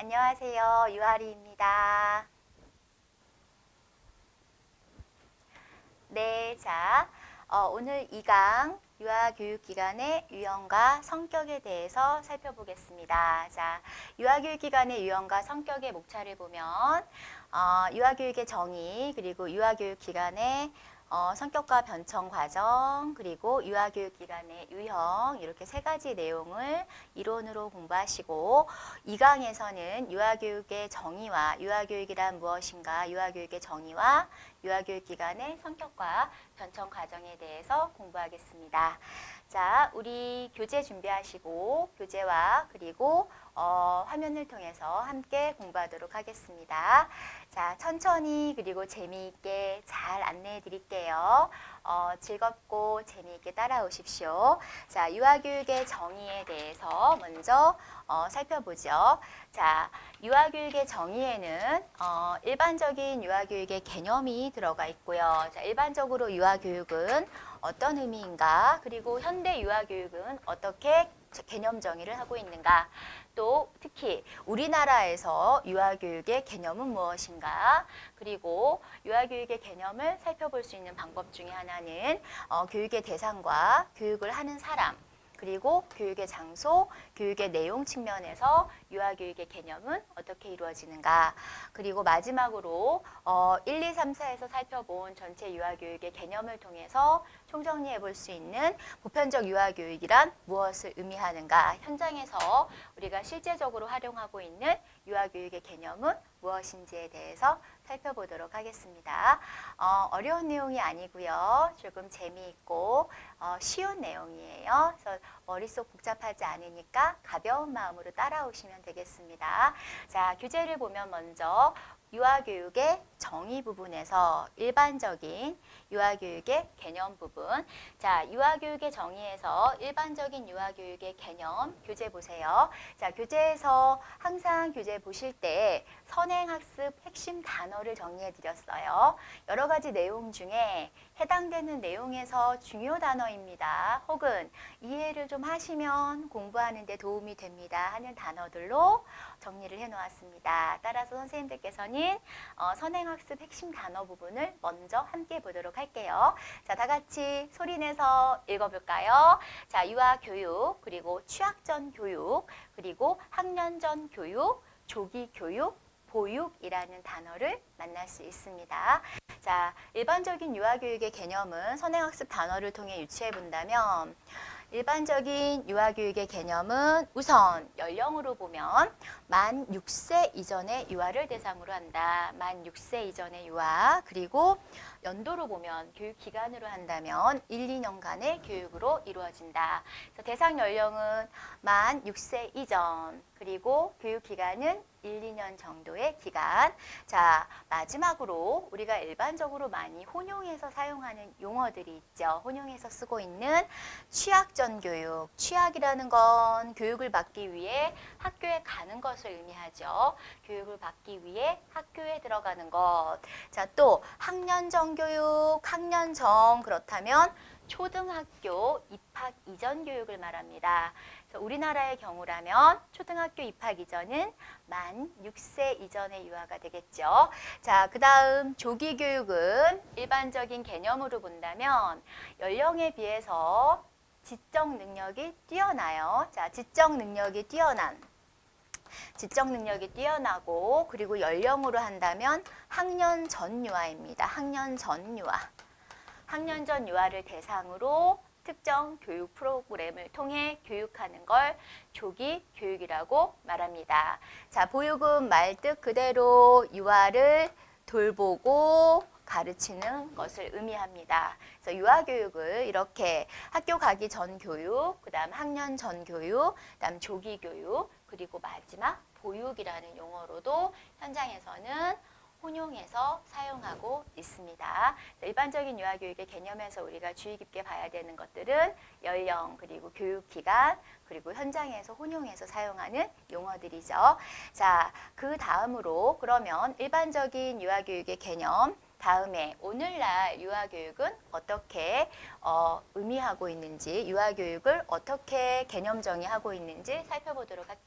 안녕하세요. 유아리입니다. 네, 자, 어, 오늘 2강 유아교육기관의 유형과 성격에 대해서 살펴보겠습니다. 자, 유아교육기관의 유형과 성격의 목차를 보면 어, 유아교육의 정의 그리고 유아교육기관의 어, 성격과 변청 과정 그리고 유아교육기관의 유형 이렇게 세 가지 내용을 이론으로 공부하시고 2강에서는 유아교육의 정의와 유아교육이란 무엇인가 유아교육의 정의와 유아교육기관의 성격과 변청 과정에 대해서 공부하겠습니다. 자, 우리 교재 준비하시고 교재와 그리고 어, 화면을 통해서 함께 공부하도록 하겠습니다. 자, 천천히 그리고 재미있게 잘 안내해 드릴게요. 어, 즐겁고 재미있게 따라오십시오. 자, 유아교육의 정의에 대해서 먼저 어, 살펴보죠. 자, 유아교육의 정의에는 어, 일반적인 유아교육의 개념이 들어가 있고요. 자, 일반적으로 유아교육은 어떤 의미인가, 그리고 현대 유아교육은 어떻게 개념 정의를 하고 있는가, 또 특히 우리나라에서 유아교육의 개념은 무엇인가, 그리고 유아교육의 개념을 살펴볼 수 있는 방법 중에 하나는 어, 교육의 대상과 교육을 하는 사람, 그리고 교육의 장소, 교육의 내용 측면에서 유아교육의 개념은 어떻게 이루어지는가. 그리고 마지막으로 어, 1, 2, 3, 4에서 살펴본 전체 유아교육의 개념을 통해서 총정리해 볼 수 있는 보편적 유아교육이란 무엇을 의미하는가. 현장에서 우리가 실제적으로 활용하고 있는 유아교육의 개념은 무엇인지에 대해서 살펴보도록 하겠습니다. 어, 어려운 내용이 아니고요. 조금 재미있고 어, 쉬운 내용이에요. 그래서 머릿속 복잡하지 않으니까 가벼운 마음으로 따라오시면 되겠습니다. 자, 교재를 보면 먼저 유아교육의 정의 부분에서 일반적인 유아교육의 개념 부분. 자, 유아교육의 정의에서 일반적인 유아교육의 개념 교재 보세요. 자, 교재에서 항상 교재 보실 때 선행학습 핵심 단어를 정리해 드렸어요. 여러 가지 내용 중에 해당되는 내용에서 중요 단어입니다. 혹은 이해를 좀 하시면 공부하는 데 도움이 됩니다 하는 단어들로 정리를 해 놓았습니다. 따라서 선생님들께서는 어, 선행학습 핵심 단어 부분을 먼저 함께 보도록 할게요. 자, 다 같이 소리 내서 읽어볼까요? 자, 유아교육, 그리고 취학전 교육, 그리고 학년전 교육, 조기 교육, 보육이라는 단어를 만날 수 있습니다. 자, 일반적인 유아교육의 개념은 선행학습 단어를 통해 유추해 본다면 일반적인 유아교육의 개념은 우선 연령으로 보면 만 6세 이전의 유아를 대상으로 한다. 만 6세 이전의 유아 그리고 연도로 보면 교육 기간으로 한다면 1, 2년간의 교육으로 이루어진다. 대상 연령은 만 6세 이전 그리고 교육 기간은 1, 2년 정도의 기간. 자, 마지막으로 우리가 일반적으로 많이 혼용해서 사용하는 용어들이 있죠. 혼용해서 쓰고 있는 취학전 교육. 취학이라는 건 교육을 받기 위해 학교에 가는 것을 의미하죠. 교육을 받기 위해 학교에 들어가는 것. 자, 또 학년 전 교육, 학년 전 그렇다면 초등학교 입학 이전 교육을 말합니다. 그래서 우리나라의 경우라면 초등학교 입학 이전은 만 6세 이전의 유아가 되겠죠. 자, 그 다음 조기 교육은 일반적인 개념으로 본다면 연령에 비해서 지적 능력이 뛰어나요. 자, 지적 능력이 뛰어난 지적 능력이 뛰어나고 그리고 연령으로 한다면 학년 전 유아입니다. 학년 전 유아. 학년 전 유아를 대상으로 특정 교육 프로그램을 통해 교육하는 걸 조기 교육이라고 말합니다. 자, 보육은 말뜻 그대로 유아를 돌보고 가르치는 것을 의미합니다. 그래서 유아 교육을 이렇게 학교 가기 전 교육, 그다음 학년 전 교육, 그다음 조기 교육, 그리고 마지막 보육이라는 용어로도 현장에서는 혼용해서 사용하고 있습니다. 일반적인 유아교육의 개념에서 우리가 주의 깊게 봐야 되는 것들은 연령, 그리고 교육 기간, 그리고 현장에서 혼용해서 사용하는 용어들이죠. 자, 그 다음으로 그러면 일반적인 유아교육의 개념, 다음에 오늘날 유아교육은 어떻게 어, 의미하고 있는지, 유아교육을 어떻게 개념 정의하고 있는지 살펴보도록 할게요.